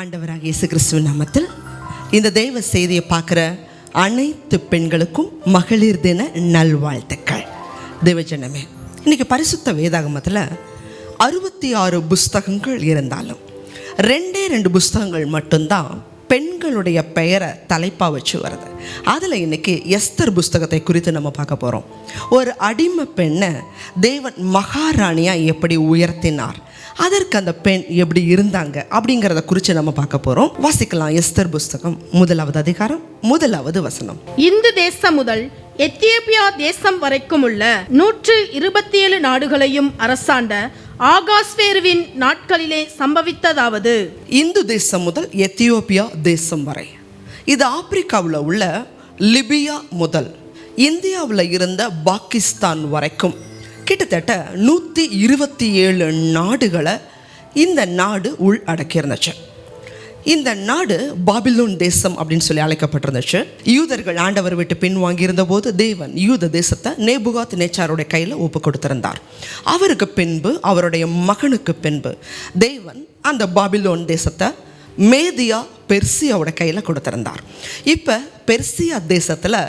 ஆண்டவராக இயேசு கிறிஸ்துவ நாமத்தில் இந்த தெய்வ செய்தியை பார்க்குற அனைத்து பெண்களுக்கும் மகளிர் தின நல்வாழ்த்துக்கள். தேவஜனமே இன்றைக்கி பரிசுத்த வேதாகமத்தில் அறுபத்தி ஆறு புஸ்தகங்கள் இருந்தாலும் ரெண்டே ரெண்டு புஸ்தகங்கள் மட்டும்தான் பெண்களுடைய பெயரை தலைப்பாக வச்சு வருது. அதில் இன்னைக்கு எஸ்தர் புஸ்தகத்தை குறித்து நம்ம பார்க்க போகிறோம் ஒரு அடிமை பெண்ணை தேவன் மகாராணியாக எப்படி உயர்த்தினார்? அதற்கு அந்த பெண் எப்படி இருந்தாங்க அப்படிங்கிறத குறித்து நம்ம பார்க்க போகிறோம் வாசிக்கலாம் எஸ்தர் புஸ்தகம் முதலாவது அதிகாரம் முதலாவது வசனம். இந்து தேசம் முதல் எத்தியோப்பியா தேசம் வரைக்கும் உள்ள நூற்று இருபத்தி ஏழு நாடுகளையும் அரசாண்ட ஆகாஸ்வேருவின் நாட்களிலே சம்பவித்ததாவது. இந்து தேசம் முதல் எத்தியோப்பியா தேசம் வரை. இது ஆப்பிரிக்காவில் உள்ள லிபியா முதல் இந்தியாவில் இருந்த பாகிஸ்தான் வரைக்கும். கிட்டத்தட்ட நூற்றி இருபத்தி ஏழு நாடுகளை இந்த நாடு உள் அடக்கியிருந்துச்சு. இந்த நாடு பாபிலோன் தேசம் அப்படின்னு சொல்லி அழைக்கப்பட்டிருந்துச்சு. யூதர்கள் ஆண்டவர் விட்டு பின்வாங்கியிருந்த போது தேவன் யூத தேசத்தை நேபுகாத் நேச்சாருடைய கையில் ஒப்பு கொடுத்திருந்தார். அவருக்கு பின்பு அவருடைய மகனுக்கு பின்பு தேவன் அந்த பாபிலோன் தேசத்தை மேதியா பெர்சியாவோட கையில் கொடுத்திருந்தார். இப்போ பெர்சியா தேசத்தில்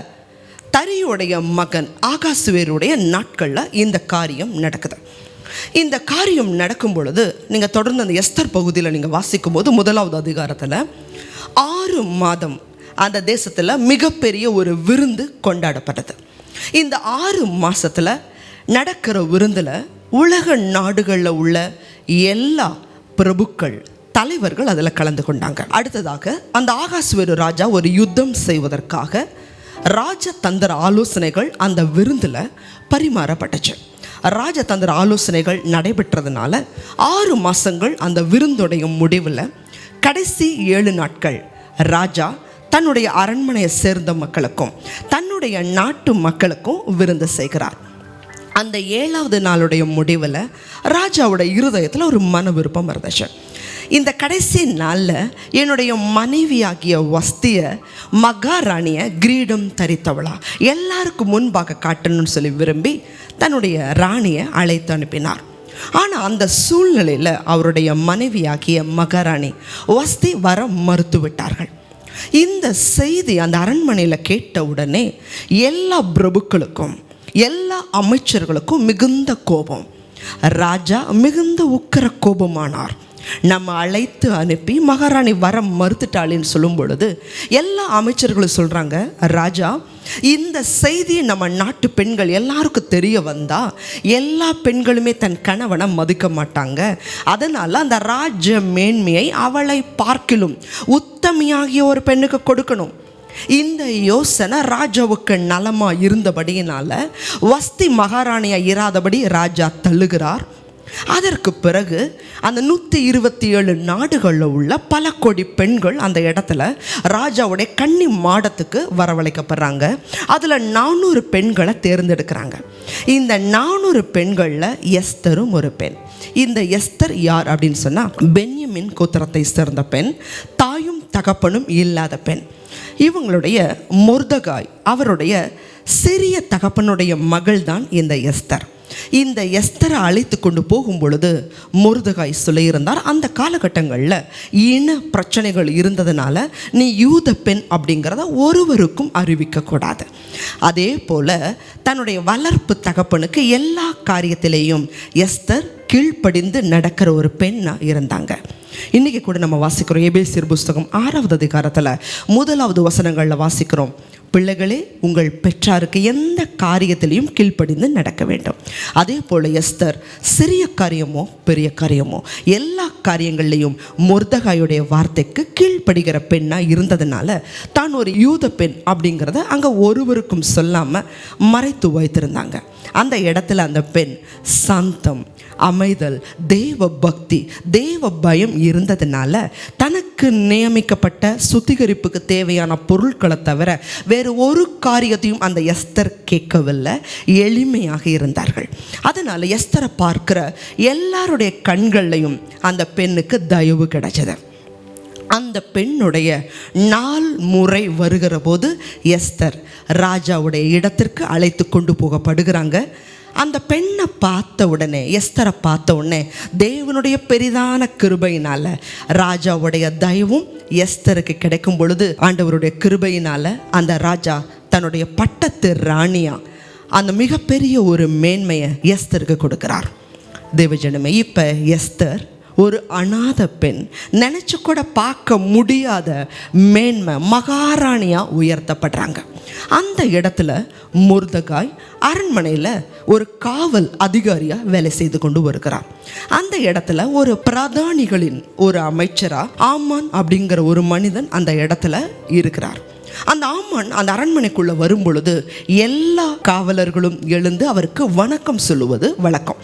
தரியுடைய மகன் ஆகாசுவேருடைய நாட்களில் இந்த காரியம் நடக்குது. இந்த காரியம் நடக்கும் பொழுது நீங்கள் தொடர்ந்து அந்த எஸ்தர் பகுதியில் நீங்கள் வாசிக்கும் போது முதலாவது அதிகாரத்தில் ஆறு மாதம் அந்த தேசத்தில் மிகப்பெரிய ஒரு விருந்து கொண்டாடப்பட்டது. இந்த ஆறு மாதத்தில் நடக்கிற விருந்தில் உலக நாடுகளில் உள்ள எல்லா பிரபுக்கள் தலைவர்கள் அதில் கலந்து கொண்டாங்க. அடுத்ததாக அந்த ஆகாஸ்வரு ராஜா ஒரு யுத்தம் செய்வதற்காக ராஜதந்திர ஆலோசனைகள் அந்த விருந்தில் பரிமாறப்பட்டுச்சு. ராஜதந்திர ஆலோசனைகள் நடைபெற்றதுனால ஆறு மாதங்கள் அந்த விருந்துடைய முடிவில் கடைசி ஏழு நாட்கள் ராஜா தன்னுடைய அரண்மனையை சேர்ந்த மக்களுக்கும் தன்னுடைய நாட்டு மக்களுக்கும் விருந்து செய்கிறார். அந்த ஏழாவது நாளுடைய முடிவில் ராஜாவோட இருதயத்தில் ஒரு மன விருப்பம் இருந்துச்சு. இந்த கடைசி நாளில் என்னுடைய மனைவியாகிய வஸ்திய மகாராணியை கிரீடம் தரித்தவளா. எல்லாருக்கும் முன்பாக காட்டணும்னு சொல்லி விரும்பி தன்னுடைய ராணியை அழைத்து அனுப்பினார். ஆனால் அந்த சூழ்நிலையில் அவருடைய மனைவியாகிய மகாராணி வஸ்தி வர மறுத்துவிட்டார்கள் இந்த செய்தி அந்த அரண்மனையில் கேட்ட உடனே எல்லா பிரபுக்களுக்கும் எல்லா அமைச்சர்களுக்கும் மிகுந்த கோபம். ராஜா மிகுந்த உக்கர கோபமானார். நம்ம அழைத்து அனுப்பி மகாராணி வர மறுத்துட்டாளின்னு சொல்லும் பொழுது எல்லா அமைச்சர்களும் சொல்கிறாங்க ராஜா இந்த செய்தி நம்ம நாட்டு பெண்கள் எல்லாருக்கும் தெரிய வந்தால் எல்லா பெண்களுமே தன் கணவனை மதிக்க மாட்டாங்க. அதனால் அந்த ராஜ மேன்மையை அவளை பார்க்கிலும் உத்தமியாகிய ஒரு பெண்ணுக்கு கொடுக்கணும். இந்த யோசனை ராஜாவுக்கு நலமாக இருந்தபடியினால் வஸ்தி மகாராணியா இராதபடி ராஜா தள்ளுகிறார். அதற்கு பிறகு அந்த நூற்றி இருபத்தி ஏழு நாடுகளில் உள்ள பல கோடி பெண்கள் அந்த இடத்துல ராஜாவுடைய கன்னி மாடத்துக்கு வரவழைக்கப்படுறாங்க. அதில் நானூறு பெண்களை தேர்ந்தெடுக்கிறாங்க. இந்த நானூறு பெண்களில் எஸ்தரும் ஒரு பெண். இந்த எஸ்தர் யார் அப்படின்னு சொன்னால் பென்யமின் கோத்திரத்தை சேர்ந்த பெண் தாயும் தகப்பனும் இல்லாத பெண். இவங்களுடைய முர்தகாய் அவருடைய சிறிய தகப்பனுடைய மகள் தான் இந்த எஸ்தர். இந்த எஸ்தரை அழைத்து கொண்டு போகும் பொழுது முருதகாய் சொல்லியிருந்தார் அந்த காலகட்டங்களில் இன பிரச்சனைகள் இருந்ததுனால நீ யூத பெண் அப்படிங்கிறத ஒருவருக்கும் அறிவிக்கக்கூடாது அதே போல் தன்னுடைய வளர்ப்பு தகப்பனுக்கு எல்லா காரியத்திலேயும் எஸ்தர் கீழ்ப்படிந்து நடக்கிற ஒரு பெண்ணாக இருந்தாங்க. இன்றைக்கி கூட நம்ம வாசிக்கிறோம் எபேசியர் புஸ்தகம் ஆறாவது அதிகாரத்தில் முதலாவது வசனங்களில் வாசிக்கிறோம். பிள்ளைகளே உங்கள் பெற்றாருக்கு எந்த காரியத்திலையும் கீழ்ப்படிந்து நடக்க வேண்டும். அதே போல் எஸ்தர் சிறிய காரியமோ பெரிய காரியமோ எல்லா காரியங்கள்லையும் முர்தகாயுடைய வார்த்தைக்கு கீழ்ப்படுகிற பெண்ணாக இருந்ததுனால தான் ஒரு யூத பெண் அப்படிங்கிறத அங்கே ஒருவருக்கும் சொல்லாமல் மறைத்து வைத்திருந்தாங்க அந்த இடத்துல அந்த பெண் சாந்தம் அமைதல் தேவ பக்தி தேவ பயம் இருந்ததுனால தனக்கு நியமிக்கப்பட்ட சுத்திகரிப்புக்கு தேவையான பொருட்களை தவிர வேறு ஒரு காரியத்தையும் அந்த எஸ்தர் கேட்கவில்லை. எளிமையாக இருந்தார்கள். அதனால் எஸ்தரை பார்க்கிற எல்லாருடைய கண்கள்லையும் அந்த பெண்ணுக்கு தயவு கிடைச்சது. அந்த பெண்ணுடைய நாள் முறை வருகிற போது எஸ்தர் ராஜாவுடைய இடத்திற்கு அழைத்து கொண்டு போகப்படுகிறாங்க. அந்த பெண்ணை பார்த்த உடனே எஸ்தரை பார்த்த உடனே தேவனுடைய பெரிதான கிருபையினால ராஜாவுடைய தயவும் எஸ்தருக்கு கிடைக்கும் பொழுது ஆண்டவருடைய கிருபையினால அந்த ராஜா தன்னுடைய பட்டத்து ராணியா அந்த மிகப்பெரிய ஒரு மேன்மையை எஸ்தருக்கு கொடுக்கிறார். தேவஜனமே இப்போ எஸ்தர் ஒரு அனாத பெண் நினச்சி கூட பார்க்க முடியாத மேன்மை மகாராணியாக உயர்த்தப்படுறாங்க. அந்த இடத்துல முர்தகாய் அரண்மனையில் ஒரு காவல் அதிகாரியாக வேலை செய்து கொண்டு வருகிறார். அந்த இடத்துல ஒரு பிரதானிகளின் ஒரு அமைச்சராக ஆமான் அப்படிங்கிற ஒரு மனிதன் அந்த இடத்துல இருக்கிறார். அந்த ஆமான் அந்த அரண்மனைக்குள்ளே வரும் பொழுது எல்லா காவலர்களும் எழுந்து அவருக்கு வணக்கம் சொல்லுவது வழக்கம்.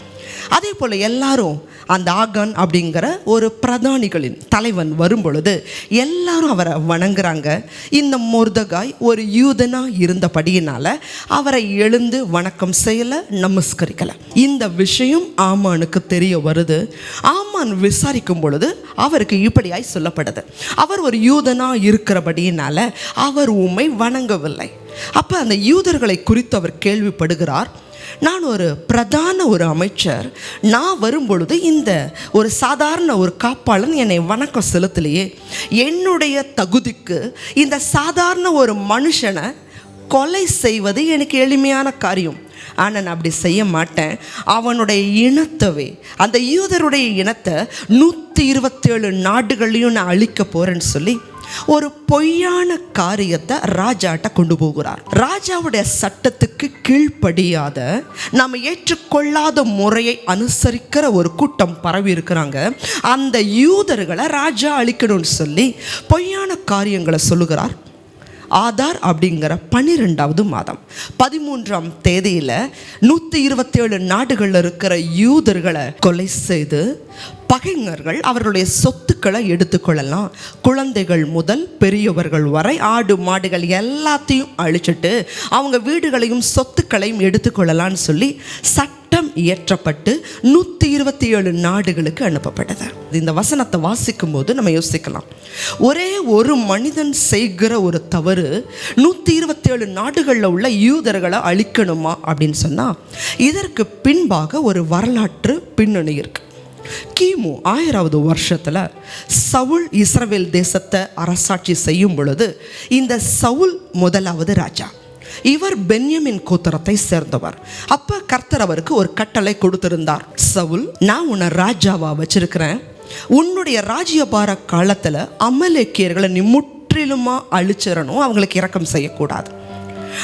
அதே போல் எல்லாரும் அந்த ஆகன் அப்படிங்கிற ஒரு பிரதானிகளின் தலைவன் வரும் பொழுது எல்லாரும் அவரை வணங்குறாங்க. இந்த முர்தகாய் ஒரு யூதனா இருந்தபடியினால் அவரை எழுந்து வணக்கம் செய்யலை நமஸ்கரிக்கலை. இந்த விஷயம் ஆமானுக்கு தெரிய வருது. ஆமான் விசாரிக்கும் பொழுது அவருக்கு இப்படியாய் சொல்லப்படுது. அவர் ஒரு யூதனா இருக்கிறபடியினால் அவர் உம்மை வணங்கவில்லை. அப்போ அந்த யூதர்களை குறித்து அவர் கேள்விப்படுகிறார். நான் ஒரு பிரதான ஒரு அமைச்சர். நான் வரும்பொழுது இந்த ஒரு சாதாரண ஒரு காப்பாளன் என்னை வணக்கம் செலுத்தலையே. என்னுடைய தகுதிக்கு இந்த சாதாரண ஒரு மனுஷனை கொலை செய்வது எனக்கு எளிமையான காரியம். ஆனால் நான் அப்படி செய்ய மாட்டேன். அவனுடைய இனத்தவே அந்த யூதருடைய இனத்தை நூற்றி இருபத்தேழு நாடுகளையும் நான் அழிக்க போகிறேன்னு சொல்லி ஒரு பொய்யான காரியத்தை ராஜாட்ட கொண்டு போகிறார். ராஜாவுடைய சட்டத்துக்கு கீழ்ப்படியாத நாம் ஏற்றுக்கொள்ளாத முறையை அனுசரிக்கிற ஒரு கூட்டம் பரவி இருக்கிறாங்க. அந்த யூதர்களை ராஜா அழிக்கணும்னு சொல்லி பொய்யான காரியங்களை சொல்லுகிறார். ஆதார் அப்படிங்கிற பன்னிரெண்டாவது மாதம். பதிமூன்றாம் தேதியில் நூற்றி இருபத்தேழு நாடுகளில் இருக்கிற யூதர்களை கொலை செய்து பகைஞர்கள் அவர்களுடைய சொத்துக்களை எடுத்துக்கொள்ளலாம். குழந்தைகள் முதல் பெரியவர்கள் வரை ஆடு மாடுகள் எல்லாத்தையும் அழிச்சிட்டு அவங்க வீடுகளையும் சொத்துக்களையும் எடுத்துக்கொள்ளலாம்னு சொல்லி சட்டம் இயற்றப்பட்டு நூற்றி இருபத்தி ஏழு நாடுகளுக்கு அனுப்பப்பட்டது. இந்த வசனத்தை வாசிக்கும் போது நம்ம யோசிக்கலாம். ஒரே ஒரு மனிதன் செய்கிற ஒரு தவறு நூற்றி இருபத்தேழு நாடுகளில் உள்ள யூதர்களை அழிக்கணுமா அப்படின்னு சொன்னால் இதற்கு பின்பாக ஒரு வரலாற்று பின்னணி இருக்குது கிமு ஆயிராவது வருஷத்தில் சவுல் இஸ்ரவேல் தேசத்தை அரசாட்சி செய்யும் பொழுது இந்த சவுல் முதலாவது ராஜா. இவர் பென்யமின் கோத்திரத்தை சேர்ந்தவர். அப்ப கர்த்தர் அவருக்கு ஒரு கட்டளை கொடுத்திருந்தார். சவுல் நான் உன்னை ராஜாவா வச்சிருக்கிறேன். உன்னுடைய ராஜ்யபார காலத்தில் அமலேக்கியர்களை நீ முற்றிலுமா அழிச்சிடணும். அவங்களுக்கு இரக்கம் செய்யக்கூடாது.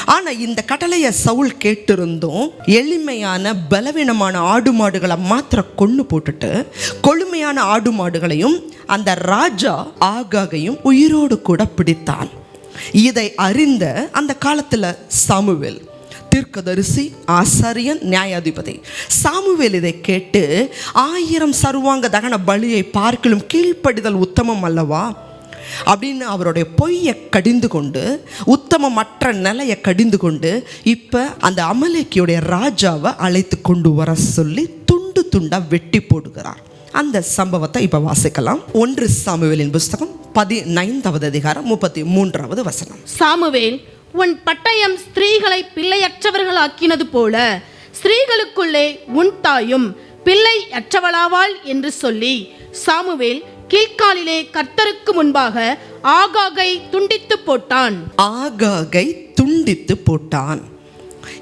ஆனால் இந்த கட்டளையை சவுல் கேட்டிருந்தும் எளிமையான பலவீனமான ஆடு மாடுகளை மாத்திர கொண்டு போட்டுட்டு கொழுமையான ஆடு மாடுகளையும் அந்த ராஜா ஆகாகையும் உயிரோடு கூட பிடித்தான். இதை அறிந்த அந்த காலத்தில் சாமுவேல் தீர்க்கதரிசி ஆசாரியன் நியாயாதிபதி சாமுவேல் இதை கேட்டு ஆயிரம் சருவாங்க தகன பலியை பார்க்கலும் கீழ்ப்படிதல் உத்தமம் அல்லவா? அப்படின்னு அவருடைய பொய்யை கடிந்து கொண்டு உத்தமமற்ற நிலையை கடிந்து கொண்டு இப்போ அந்த அமலேக்கியுடைய ராஜாவை அழைத்து கொண்டு வர சொல்லி துண்டு துண்டாக வெட்டி போடுகிறார். அந்த சம்பவத்தை இப்போ வாசிக்கலாம். ஒன்று சாமுவேலின் புஸ்தகம் பதினைந்தாவது அதிகாரம் முப்பத்தி மூன்றாவது வசனம். சாமுவேல் உன் பட்டயம் ஸ்திரீகளை பிள்ளையற்றவர்களாக்கினது போல ஸ்திரீகளுக்குள்ளே உன் தாயும் பிள்ளை அற்றவளாவாள் என்று சொல்லி சாமுவேல் கீழ்காலிலே கர்த்தருக்கு முன்பாக ஆகாகை துண்டித்து போட்டான். ஆகாகை துண்டித்து போட்டான்.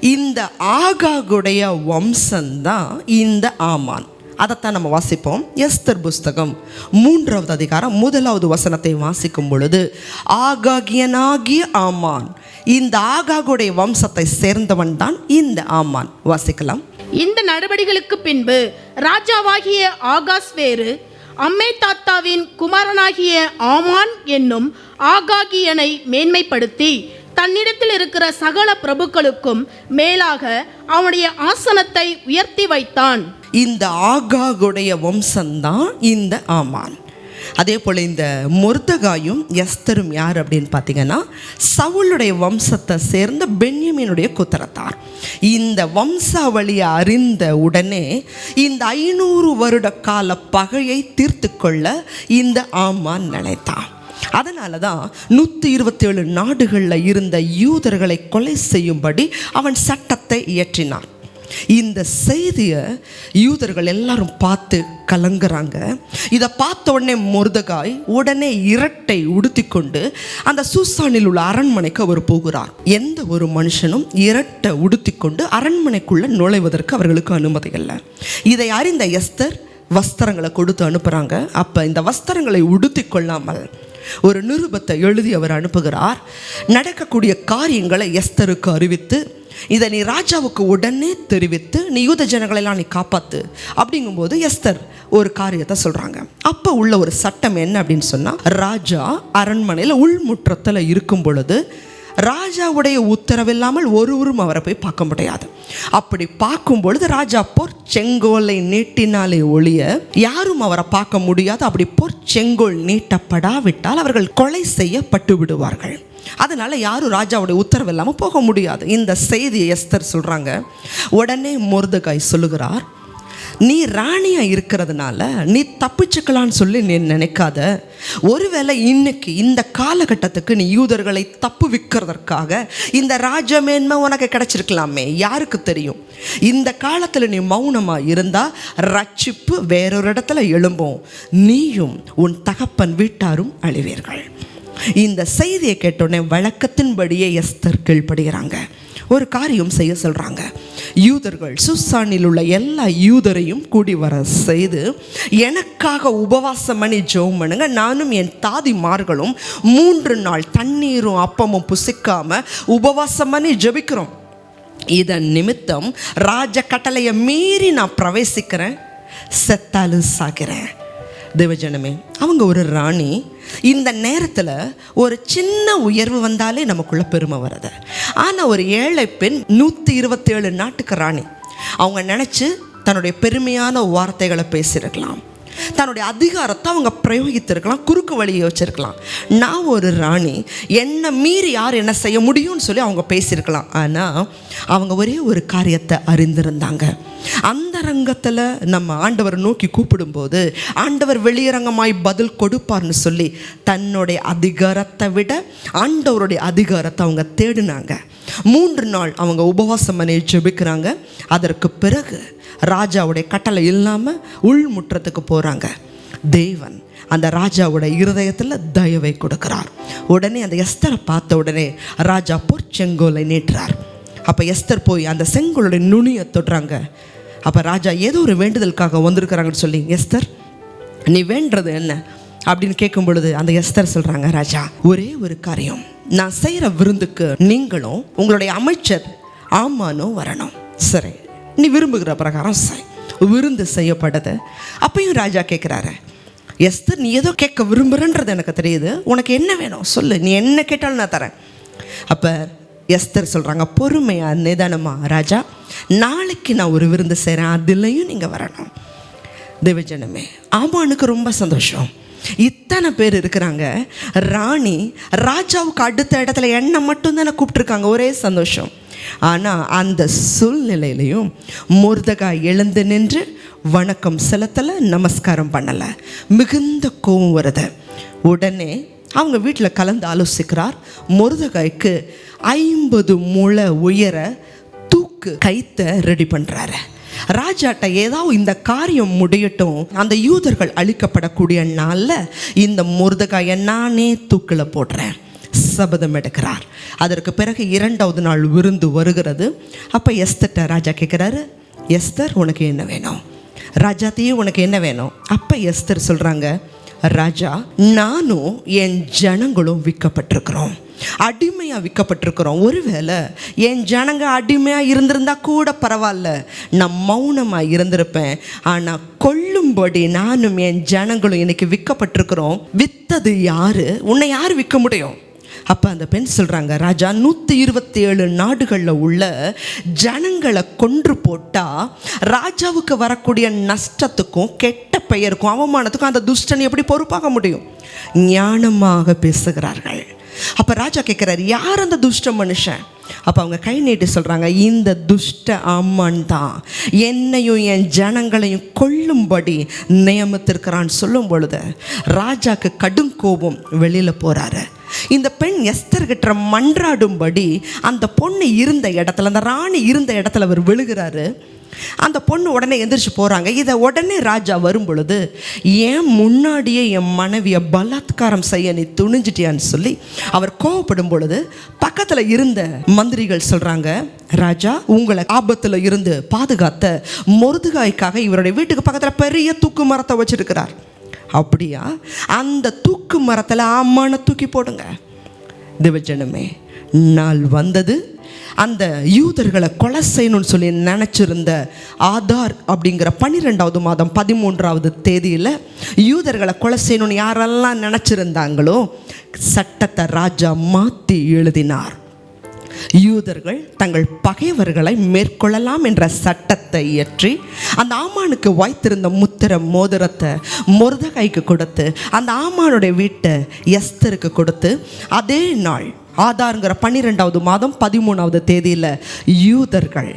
இந்த ஆகாகுடைய வம்சம்தான் இந்த ஆமான். அதைத்தான் நம்ம வாசிப்போம். எஸ்தர் புஸ்தகம் மூன்றாவது அதிகாரம் முதலாவது வசனத்தை வாசிக்கும் பொழுது ஆகாகியனாகிய ஆமான். இந்த ஆகாகுடைய வம்சத்தை சேர்ந்தவன் தான் இந்த ஆமான். வாசிக்கலாம். இந்த நடவடிக்கைகளுக்கு பின்பு ராஜாவாகிய ஆகாஸ் வேறு அம்மே தாத்தாவின் குமாரனாகிய ஆமான் என்னும் ஆகாகியனை மேன்மைப்படுத்தி தன்னிடத்தில் இருக்கிற சகல பிரபுக்களுக்கும் மேலாக அவனுடைய ஆசனத்தை உயர்த்தி வைத்தான். இந்த ஆகாகுடைய வம்சம்தான் இந்த ஆமான். அதே போல் இந்த முர்தகாயும் எஸ்தரும் யார் அப்படின்னு பார்த்தீங்கன்னா சவுளுடைய வம்சத்தை சேர்ந்த பென்யமீனுடைய குத்தரத்தார். இந்த வம்சாவளியை அறிந்த உடனே இந்த ஐநூறு வருட கால பகையை தீர்த்து கொள்ள இந்த ஆமான் நினைத்தான். அதனால தான் நூற்றி இருபத்தேழு நாடுகளில் இருந்த யூதர்களை கொலை செய்யும்படி அவன் சட்டத்தை இயற்றினான். இந்த செய்தியை யூதர்கள் எல்லாரும் பார்த்து கலங்குறாங்க. இதை பார்த்த உடனே முருதகாய் உடனே இரட்டை உடுத்தி கொண்டு அந்த சூசானில் உள்ள அரண்மனைக்கு அவர் போகிறார். எந்த ஒரு மனுஷனும் இரட்டை உடுத்திக்கொண்டு அரண்மனைக்குள்ள நுழைவதற்கு அவர்களுக்கு அனுமதி இல்லை இதை அறிந்த எஸ்தர் வஸ்திரங்களை கொடுத்து அனுப்புகிறாங்க அப்போ இந்த வஸ்திரங்களை உடுத்தி கொள்ளாமல் ஒரு நிருபத்தை எழுதி அவர் அனுப்புகிறார். நடக்கக்கூடிய காரியங்களை எஸ்தருக்கு அறிவித்து இதை நீ ராஜாவுக்கு உடனே தெரிவித்து நீ யூத ஜனங்களெல்லாம் நீ காப்பாத்து. அப்படிங்கும்போது எஸ்தர் ஒரு காரியத்தை சொல்கிறாங்க அப்போ உள்ள ஒரு சட்டம் என்ன அப்படின்னு சொன்னால் ராஜா அரண்மனையில் உள்முற்றத்தில் இருக்கும் பொழுது ராஜாவுடைய உத்தரவில்லாமல் ஒருவரும் அவரை போய் பார்க்க முடியாது. அப்படி பார்க்கும் பொழுது ராஜா பொற்செங்கோலை நீட்டினாலே ஒழிய யாரும் அவரை பார்க்க முடியாது. அப்படி பொற்செங்கோல் நீட்டப்படாவிட்டால் அவர்கள் கொலை செய்யப்பட்டு விடுவார்கள். அதனால யாரும் ராஜாவுடைய உத்தரவு இல்லாமல் போக முடியாது. இந்த செய்தியை எஸ்தர் சொல்கிறாங்க உடனே மொர்தகாய் சொல்லுகிறார் நீ ராணியாக இருக்கிறதுனால நீ தப்பிச்சுக்கலான்னு சொல்லி நீ நினைக்காத. ஒருவேளை இன்னைக்கு இந்த காலகட்டத்துக்கு நீ யூதர்களை தப்பு விற்கிறதற்காக இந்த ராஜமேன்மை உனக்கு கிடைச்சிருக்கலாமே யாருக்கு தெரியும்? இந்த காலத்தில் நீ மௌனமாக இருந்தால் ரட்சிப்பு வேறொரு இடத்துல எழும்பும். நீயும் உன் தகப்பன் வீட்டாரும் அழிவீர்கள். இந்த செய்தியை கேட்டோடனே வழக்கத்தின்படியே எஸ்தர் கீழ்ப்படுகிறாங்க. ஒரு காரியம் செய்ய சொல்கிறாங்க யூதர்கள் சுசானில் உள்ள எல்லா யூதரையும் கூடி வர செய்து எனக்காக உபவாசம் பண்ணி ஜெபம் பண்ணுங்க. நானும் என் தாதிமார்களும் மூன்று நாள் தண்ணீரும் அப்பமும் புசிக்காம உபவாசம் பண்ணி ஜெபிக்கிறோம். இதன் நிமித்தம் ராஜ கட்டளையை மீறி நான் பிரவேசிக்கிறேன். செத்தாலும் சாகிறேன். தேவஜனமே அவங்க ஒரு ராணி. இந்த நேரத்தில் ஒரு சின்ன உயர்வு வந்தாலே நமக்குள்ள பெருமை வருது. ஆனால் ஒரு ஏழை பெண் நூற்றி இருபத்தேழு நாட்டுக்கு ராணி. அவங்க நினச்சி தன்னுடைய பெருமையான வார்த்தைகளை பேசியிருக்கலாம். தன்னுடைய அதிகாரத்தை அவங்க பிரயோகித்திருக்கலாம் குறுக்கு வழியை வச்சிருக்கலாம். நான் ஒரு ராணி என்னை மீறி யார் என்ன செய்ய முடியும்னு சொல்லி அவங்க பேசியிருக்கலாம். ஆனால் அவங்க ஒரே ஒரு காரியத்தை அறிந்திருந்தாங்க. அந்த ரங்கத்தில் நம்ம ஆண்டவர் நோக்கி கூப்பிடும்போது ஆண்டவர் வெளியரங்கமாய் பதில் கொடுப்பார்னு சொல்லி தன்னுடைய அதிகாரத்தை விட ஆண்டவருடைய அதிகாரத்தை அவங்க தேடினாங்க. மூன்று நாள் அவங்க உபவாசம் பண்ணி ஜெபிக்கிறாங்க. அதற்கு பிறகு ராஜாவுடைய கட்டளை இல்லாமல் உள்முற்றத்துக்கு போகிறாங்க தேவன் அந்த ராஜாவோட இருதயத்தில் தயவை கொடுக்கிறார். உடனே அந்த எஸ்தரை பார்த்த உடனே ராஜா பொற்செங்கோலை நீட்டுறார். அப்போ எஸ்தர் போய் அந்த செங்கோலுடைய நுனியை தொடுறாங்க. அப்போ ராஜா ஏதோ ஒரு வேண்டுதலுக்காக வந்திருக்கிறாங்கன்னு சொல்லி எஸ்தர் நீ வேண்டது என்ன? அப்படின்னு கேட்கும் பொழுது அந்த எஸ்தர் சொல்கிறாங்க ராஜா ஒரே ஒரு காரியம். நான் செய்கிற விருந்துக்கு நீங்களும் உங்களுடைய அமைச்சர் ஆமானும் வரணும். சரி நீ விரும்புகிற பிரகாரம் செய். விருந்து செய்யப்படுது அப்பயும் ராஜா கேட்குறாரு எஸ்தர் நீ ஏதோ கேட்க விரும்புகிறன்றது எனக்கு தெரியுது. உனக்கு என்ன வேணும்? சொல்லு. நீ என்ன கேட்டாலும் நான் தரேன். அப்போ எஸ்தர் சொல்கிறாங்க பொறுமையாக நிதானமாக ராஜா. நாளைக்கு நான் ஒரு விருந்து செய்கிறேன் அதுலேயும் நீங்கள் வரணும். தேவஜனமே ஆமானுக்கு ரொம்ப சந்தோஷம். இத்தனை பேர் இருக்கிறாங்க. ராணி ராஜாவுக்கு அடுத்த இடத்துல என்னை மட்டும்தானே கூப்பிட்ருக்காங்க ஒரே சந்தோஷம். ஆனால் அந்த சூழ்நிலையிலையும் முருதகா எழுந்து நின்று வணக்கம் செலுத்தலை நமஸ்காரம் பண்ணலை. மிகுந்த கோபம் வருது. உடனே அவங்க வீட்டில் கலந்து ஆலோசிக்கிறார். முருதகாய்க்கு ஐம்பது முளை உயர தூக்கு கைத்தை ரெடி பண்ணுறாரு ராஜாட்ட ஏதாவது இந்த காரியம் முடியட்டும் அந்த யூதர்கள் அழிக்கப்படக்கூடிய நாளில் இந்த முருதகாயை நானே தூக்கில் போடுறேன். சபதம் எடுக்கிறார். அதற்கு பிறகு இரண்டாவது நாள் விருந்து வருகிறது. அப்போ எஸ்தர்ட்ட ராஜா கேட்குறாரு எஸ்தர் உனக்கு என்ன வேணும்? ராஜாத்தையும் உனக்கு என்ன வேணும்? அப்போ எஸ்தர் சொல்கிறாங்க ராஜா நானும் என் ஜனங்களும் விற்கப்பட்டிருக்கிறோம். அடிமையாக விற்கப்பட்டிருக்கிறோம். ஒருவேளை என் ஜனங்க அடிமையாக இருந்திருந்தா கூட பரவாயில்ல. நான் மௌனமாக இருந்திருப்பேன். ஆனால் கொல்லும்படி நானும் என் ஜனங்களும் எனக்கு விற்கப்பட்டிருக்கிறோம். வித்தது யாரு? உன்னை யார் விற்க முடியும்? அப்போ அந்த பெண் சொல்கிறாங்க ராஜா நூற்றி இருபத்தி ஏழு நாடுகளில் உள்ள ஜனங்களை கொன்று போட்டால் ராஜாவுக்கு வரக்கூடிய நஷ்டத்துக்கும் கெட்ட பெயருக்கும் அவமானத்துக்கும் அந்த துஷ்டன் எப்படி பொறுப்பாக முடியும்? ஞானமாக பேசுகிறார்கள். அப்போ ராஜா கேட்குறாரு யார் அந்த துஷ்ட மனுஷன்? அப்போ அவங்க கை நீட்டி சொல்கிறாங்க இந்த துஷ்ட அம்மன் தான். என்னையும் என் ஜனங்களையும் கொல்லும்படி நியமித்திருக்கிறான்னு சொல்லும் பொழுது ராஜாக்கு கடும் கோபம் வெளியில் போகிறாரு இந்த பெண் எஸ்தர்கிட்ட மன்றாடும்படி அந்த பொண்ணு இருந்த இடத்துல அந்த ராணி இருந்த இடத்துல அவர் விழுகிறாரு. அந்த பொண்ணு உடனே எந்திரிச்சு போகிறாங்க இதை உடனே ராஜா வரும் பொழுது ஏன் முன்னாடியே என் மனைவியை பலாத்காரம் செய்ய நீ துணிஞ்சிட்டியான்னு சொல்லி அவர் கோவப்படும் பொழுது பக்கத்தில் இருந்த மந்திரிகள் சொல்கிறாங்க ராஜா உங்களை ஆபத்தில் இருந்து பாதுகாத்த மொருதுகாய்க்காக இவருடைய வீட்டுக்கு பக்கத்தில் பெரிய தூக்கு மரத்தை வச்சிருக்கிறார். அப்படியா? அந்த தூக்கு மரத்தில் ஆமான தூக்கி போடுங்க. திவஜனமே நாள் வந்தது. அந்த யூதர்களை கொலை செய்யணும்னு சொல்லி நினச்சிருந்த ஆதார் அப்படிங்கிற பன்னிரெண்டாவது மாதம் பதிமூன்றாவது தேதியில் யூதர்களை கொலை செய்யணும்னு யாரெல்லாம் நினச்சிருந்தாங்களோ சட்டத்தை ராஜா மாற்றி எழுதினார். யூதர்கள் தங்கள் பகைவர்களை மேற்கொள்ளலாம் என்ற சட்டத்தை இயற்றி அந்த ஆமானுக்கு வாய்த்திருந்த முத்திர மோதிரத்தை முருதகைக்கு கொடுத்து அந்த ஆமானுடைய வீட்டை எஸ்தருக்கு கொடுத்து அதே நாள் ஆதாருங்கிற பன்னிரெண்டாவது மாதம் பதிமூணாவது தேதியில் யூதர்கள்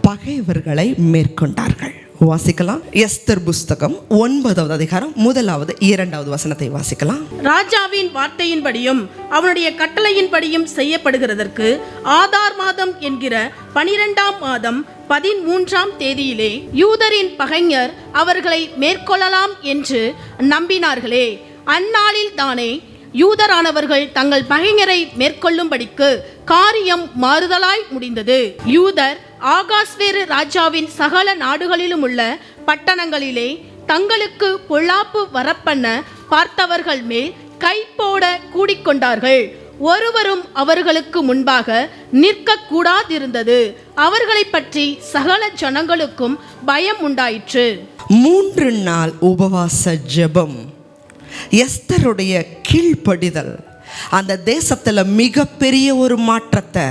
பகைவர்களை மேற்கொண்டார்கள். வாசிக்கலாம். எஸ்தர் புஸ்தகம் ஒன்பதாவது அதிகாரம் முதலாவது இரண்டாவது வசனத்தை வாசிக்கலாம். ராஜாவின் வார்த்தையின்படியும் அவனுடைய கட்டளையின்படியும் செய்யப்படுகிறதற்கு ஆதார் மாதம் என்கிற பனிரெண்டாம் மாதம் பதிமூன்றாம் தேதியிலே யூதரின் பகைஞர் அவர்களை மேற்கொள்ளலாம் என்று நம்பினார்களே. அந்நாளில் தானே யூதரானவர்கள் தங்கள் பகைஞரை மேற்கொள்ளும்படிக்கு காரியம் மாறுதலாய் முடிந்தது. யூதர் ஆகாஸ்வேறு ராஜாவின் சகல நாடுகளிலும் உள்ள பட்டணங்களிலே தங்களுக்கு பொல்லாப்பு வரப்பண்ண பார்த்தவர்கள் மேல் கை போட கூடிக்கொண்டார்கள். ஒருவரும் அவர்களுக்கு முன்பாக நிற்க கூடாதிருந்தது அவர்களை பற்றி சகல ஜனங்களுக்கும் பயம் உண்டாயிற்று. மூன்று நாள் உபவாச ஜெபம். எஸ்தருடைய கீழ்ப்படிதல். அந்த தேசத்தில் மிகப்பெரிய ஒரு மாற்றத்தை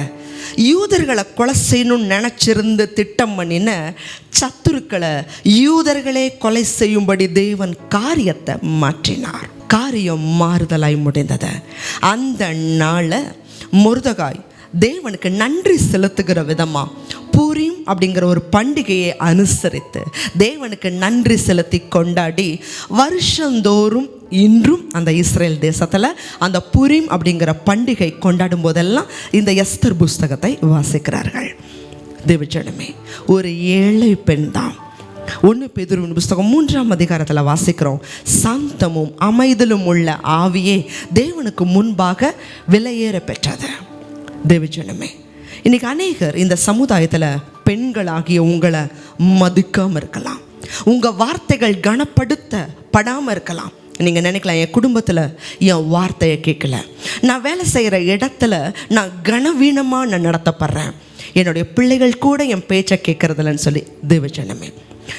யூதர்களை கொலை செய்யணும்னு நினச்சிருந்து திட்டம் பண்ணின சத்துருக்களை யூதர்களே கொலை செய்யும்படி தேவன் காரியத்தை மாற்றினார். காரியம் மாறுதலாய் முடிந்தது. அந்த நாளை முருதகாய் தேவனுக்கு நன்றி செலுத்துகிற விதமா பூரிம் அப்படிங்கிற ஒரு பண்டிகையை அனுசரித்து தேவனுக்கு நன்றி செலுத்தி கொண்டாடி வருஷந்தோறும் இன்றும் அந்த இஸ்ரேல் தேசத்தில் அந்த புரிம் அப்படிங்கிற பண்டிகை கொண்டாடும் போதெல்லாம் இந்த எஸ்தர் புஸ்தகத்தை வாசிக்கிறார்கள். தேவஜனமே ஒரு ஏழை பெண் தான் ஒன்று பேதுருவின் புஸ்தகம் மூன்றாம் அதிகாரத்தில் வாசிக்கிறோம். சாந்தமும் அமைதலும் உள்ள ஆவியே தேவனுக்கு முன்பாக விலையேற பெற்றது தேவஜனமே இன்னைக்கு அநேகர் இந்த சமுதாயத்தில் பெண்களாகிய உங்களை மதிக்காமல் இருக்கலாம். உங்கள் வார்த்தைகள் கனப்படுத்த படாமல் இருக்கலாம். நீங்கள் நினைக்கலாம் என் குடும்பத்தில் என் வார்த்தையை கேட்கல. நான் வேலை செய்கிற இடத்துல நான் கனவீனமாக நான் நடத்தப்படுறேன். என்னுடைய பிள்ளைகள் கூட என் பேச்சை கேட்குறதில்லன்னு சொல்லி தேவச்சனமே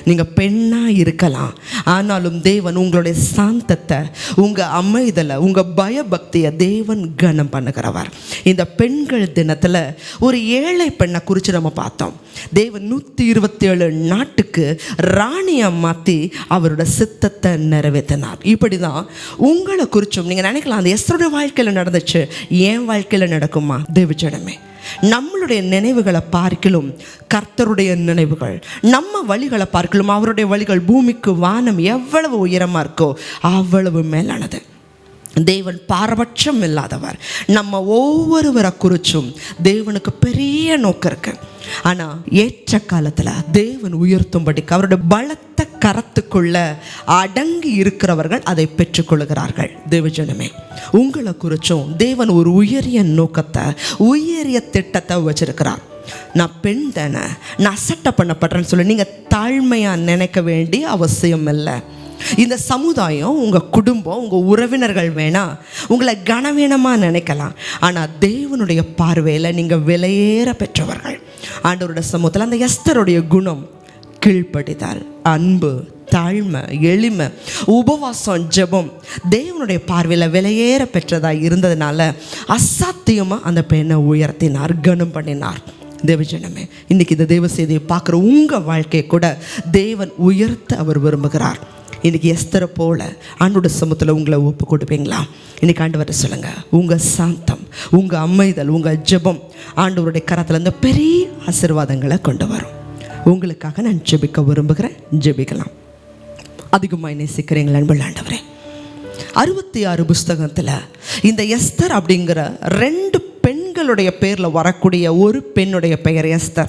நீங்கள் பெண்ணாக இருக்கலாம். ஆனாலும் தேவன் உங்களுடைய சாந்தத்தை உங்கள் அமைதலை உங்கள் பயபக்தியை தேவன் கனம் பண்ணுகிறவர். இந்த பெண்கள் தினத்தில் ஒரு ஏழை பெண்ணை குறித்து நம்ம பார்த்தோம். தேவன் நூற்றி இருபத்தி ஏழு நாட்டுக்கு ராணியை மாற்றி அவரோட சித்தத்தை நிறைவேற்றினார். இப்படி தான் உங்களை குறித்தும் நீங்கள் நினைக்கலாம் அந்த எஸ்ரோட வாழ்க்கையில் நடந்துச்சு என் வாழ்க்கையில் நடக்குமா? தேவஜனமே நம்மளுடைய நினைவுகளை பார்க்கிலும் கர்த்தருடைய நினைவுகள் நம்ம வழிகளை பார்க்கலும் அவருடைய வழிகள் பூமிக்கு வானம் எவ்வளவு உயரமாக இருக்கோ அவ்வளவு மேலானது. தேவன் பாரபட்சம் இல்லாதவர். நம்ம ஒவ்வொருவரை குறிச்சும் தேவனுக்கு பெரிய நோக்கம் இருக்கு. ஆனால் ஏற்ற காலத்தில் தேவன் உயர்த்தும்படிக்கு அவருடைய பலத்த கரத்துக்குள்ள அடங்கி இருக்கிறவர்கள் அதை பெற்றுக்கொள்கிறார்கள் தேவஜனமே உங்களை குறிச்சும் தேவன் ஒரு உயரிய நோக்கத்தை உயரிய திட்டத்தை வச்சிருக்கிறார். நான் பெண் தானே நான் அசட்டை பண்ணப்படுறேன்னு சொல்லி நீங்கள் தாழ்மையாக நினைக்க வேண்டிய அவசியம் இல்லை இந்த சமுதாயம் உங்கள் குடும்பம் உங்கள் உறவினர்கள் வேணாம் உங்களை கனவீனமாக நினைக்கலாம். ஆனால் தேவனுடைய பார்வையில் நீங்கள் விலையேற பெற்றவர்கள். ஆண்டவரோட சமூகத்தில் அந்த எஸ்தருடைய குணம் கீழ்ப்படிதல் அன்பு தாழ்மை எளிமை உபவாசம் ஜெபம் தேவனுடைய பார்வையில் விலையேற பெற்றதாக இருந்ததுனால அசாத்தியமாக அந்த பெண்ணை உயர்த்தினார் கனம் பண்ணினார். தேவஜனமே இன்றைக்கி இந்த தேவ செய்தியை பார்க்குற உங்கள் வாழ்க்கையை கூட தேவன் உயர்த்த அவர் விரும்புகிறார். இன்றைக்கி எஸ்தரை போல் ஆண்டோட சமூகத்தில் உங்களை ஒப்பு கொடுப்பீங்களா? என்னைக்கு ஆண்டு வர சொல்லுங்கள் உங்கள் சாந்தம் உங்கள் அமைதல் உங்கள் ஜெபம் ஆண்டவருடைய கரத்தில் பெரிய ஆசீர்வாதங்களை கொண்டு வரும். உங்களுக்காக நான் ஜெபிக்க விரும்புகிறேன். ஜெபிக்கலாம். அதிகமாக நேசிக்கிறீங்களா அன்புள்ள ஆண்டவரே? அறுபத்தி ஆறு புஸ்தகத்தில் இந்த எஸ்தர் அப்படிங்கிற ரெண்டு பெண்களுடைய பேரில் வரக்கூடிய ஒரு பெண்ணுடைய பெயர் எஸ்தர்.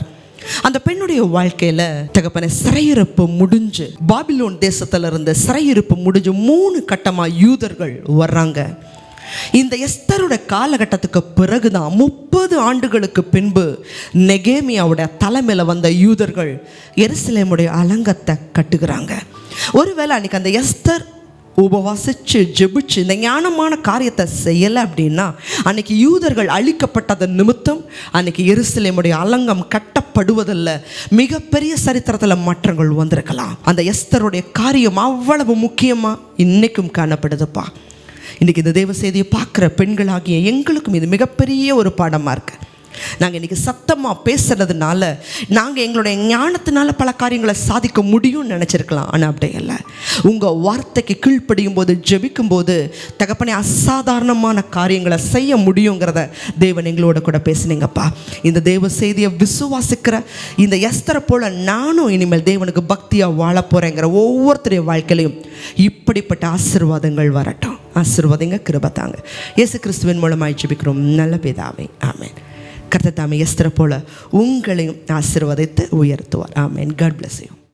அந்த பெண்ணுடைய வாழ்க்கையில் தகப்பன சிறையிருப்பு முடிஞ்சு பாபிலோன் தேசத்துல இருந்த சிறையிருப்பு முடிஞ்சு மூணு கட்டமாக யூதர்கள் வர்றாங்க. இந்த எஸ்தரோட காலகட்டத்துக்கு பிறகுதான் முப்பது ஆண்டுகளுக்கு பின்பு நெகேமியாவோட தலைமையில் வந்த யூதர்கள் எருசலேமுடைய அலங்கத்தை கட்டுகிறாங்க. ஒருவேளை அன்னைக்கு அந்த எஸ்தர் உபவாசிச்சு ஜெபிச்சு இந்த ஞானமான காரியத்தை செய்யலை அப்படின்னா அன்னைக்கு யூதர்கள் அழிக்கப்பட்டதன் நிமித்தம் அன்னைக்கு எருசலேமுடைய அலங்கம் கட்டப்படுவதில்ல. மிகப்பெரிய சரித்திரத்தில் மாற்றங்கள் வந்திருக்கலாம். அந்த எஸ்தருடைய காரியம் அவ்வளவு முக்கியமாக இன்னைக்கும் காணப்படுதுப்பா. இன்றைக்கி இந்த தேவ செய்தியை பார்க்குற பெண்களாகிய எங்களுக்கும் இது மிகப்பெரிய ஒரு பாடமாக இருக்குது நாங்கள் இன்றைக்கி சத்தமாக பேசுகிறதுனால நாங்கள் எங்களுடைய ஞானத்தினால பல காரியங்களை சாதிக்க முடியும்னு நினச்சிருக்கலாம். ஆனால் அப்படி இல்லை. உங்கள் வார்த்தைக்கு கீழ்ப்படியும் போது ஜெபிக்கும் போது தகப்பனே அசாதாரணமான காரியங்களை செய்ய முடியுங்கிறத தேவன் எங்களோட கூட பேசுனீங்கப்பா. இந்த தேவ செய்தியை விசுவாசிக்கிற இந்த எஸ்தரை போல நானும் இனிமேல் தேவனுக்கு பக்தியாக வாழ போகிறேங்கிற ஒவ்வொருத்தருடைய வாழ்க்கையிலையும் இப்படிப்பட்ட ஆசீர்வாதங்கள் வரட்டும். ஆசீர்வாதங்க கிருபத்தாங்க இயேசு கிறிஸ்துவின் மூலமாக ஜெபிக்கிறோம். நல்ல பிதாவே. ஆமேன். கர்த்தர் தாமே போல உங்களையும் ஆசீர்வதித்து உயர்த்துவார். ஆமென். God bless you